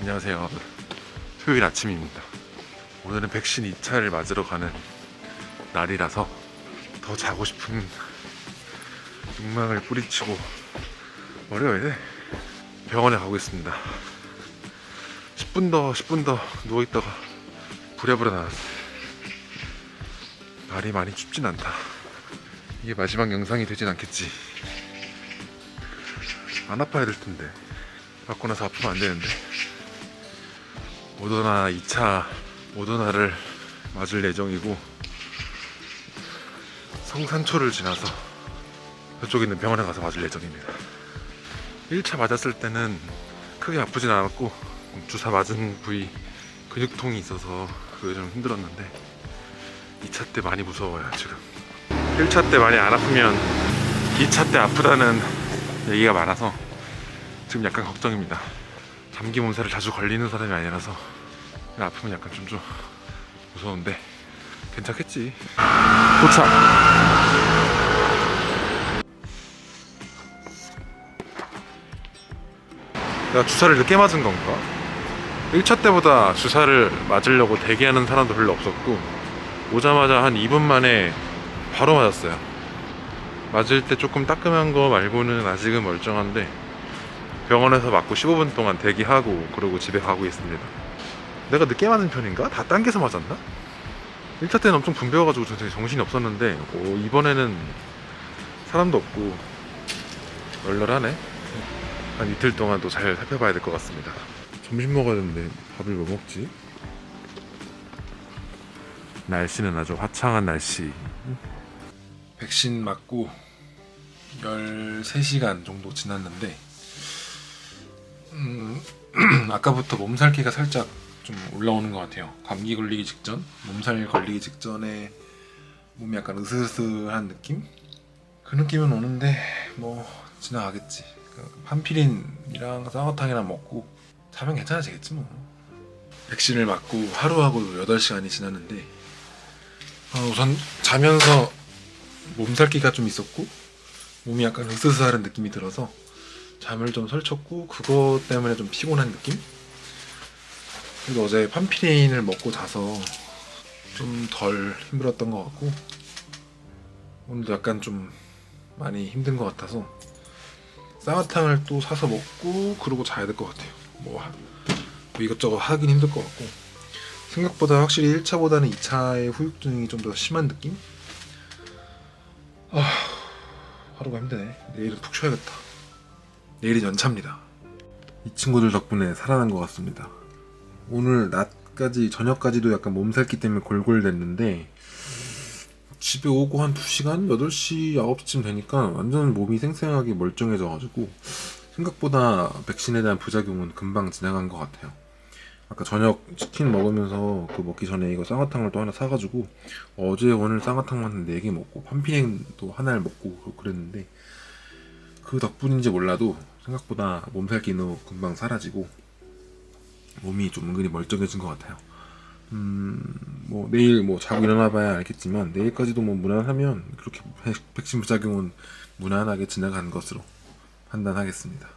안녕하세요. 토요일 아침입니다. 오늘은 백신 2차를 맞으러 가는 날이라서 더 자고 싶은 욕망을 뿌리치고 이래? 병원에 가고 있습니다. 10분 더, 10분 더 누워있다가 부랴부랴 나왔어요. 날이 많이 춥진 않다. 이게 마지막 영상이 되진 않겠지. 안 아파야 될 텐데. 맞고 나서 아프면 안 되는데. 모더나 2차 모더나를 맞을 예정이고 성산초를 지나서 저쪽에 있는 병원에 가서 맞을 예정입니다. 1차 맞았을 때는 크게 아프진 않았고 주사 맞은 부위 근육통이 있어서 그게 좀 힘들었는데 2차 때 많이 무서워요 지금 1차 때 많이 안 아프면 2차 때 아프다는 얘기가 많아서 지금 약간 걱정입니다 감기 몸살을 자주 걸리는 사람이 아니라서 아프면 약간 좀, 좀 무서운데 괜찮겠지. 도착. 내가 주사를 늦게 맞은 건가? 1차 때보다 주사를 맞으려고 대기하는 사람도 별로 없었고 오자마자 한 2분 만에 바로 맞았어요. 맞을 때 조금 따끔한 거 말고는 아직은 멀쩡한데 병원에서 맞고 15분 동안 대기하고 그러고 집에 가고 있습니다 내가 늦게 맞은 편인가? 다 당겨서 맞았나? 1차 때는 엄청 붐벼가지고 정신이 없었는데 오, 이번에는 사람도 없고 널널하네 한 이틀 동안 또 잘 살펴봐야 될 것 같습니다 점심 먹어야 되는데 밥을 뭐 먹지? 날씨는 아주 화창한 날씨 백신 맞고 13시간 정도 지났는데 음, 아까부터 몸살기가 살짝 좀 올라오는 것 같아요. 감기 걸리기 직전 몸살 걸리기 직전에 몸이 약간 으스스한 느낌? 그 느낌은 오는데 뭐 지나가겠지. 그 판피린이랑 쌍화탕이랑 먹고 자면 괜찮아지겠지 뭐. 백신을 맞고 하루하고 8시간이 지났는데 어, 우선 자면서 몸살기가 좀 있었고 몸이 약간 으스스하는 느낌이 들어서 잠을 좀 설쳤고 그것 때문에 좀 피곤한 느낌? 그리고 어제 판피린을 먹고 자서 좀 덜 힘들었던 것 같고 오늘도 약간 좀 많이 힘든 것 같아서 쌍화탕을 또 사서 먹고 그러고 자야 될 것 같아요. 뭐, 하- 뭐 이것저것 하긴 힘들 것 같고 생각보다 확실히 1차보다는 2차의 후유증이 좀 더 심한 느낌? 아, 하루가 힘드네. 내일은 푹 쉬어야겠다. 내일은 연차입니다. 이 친구들 덕분에 살아난 것 같습니다. 오늘 낮까지 저녁까지도 약간 몸살기 때문에 골골댔는데 집에 오고 한 2시간? 8시, 9시쯤 되니까 완전 몸이 생생하게 멀쩡해져가지고 생각보다 백신에 대한 부작용은 금방 지나간 것 같아요. 아까 저녁 치킨 먹으면서 그 먹기 전에 이거 쌍화탕을 또 하나 사가지고 어제 오늘 쌍화탕만 한 4개 먹고 판피행도 하나를 먹고 그랬는데 그 덕분인지 몰라도 생각보다 몸살기는 금방 사라지고 몸이 좀 은근히 멀쩡해진 것 같아요. 음, 뭐 내일 뭐 자고 일어나봐야 알겠지만 내일까지도 뭐 무난하면 그렇게 백- 백신 부작용은 무난하게 지나가는 것으로 판단하겠습니다.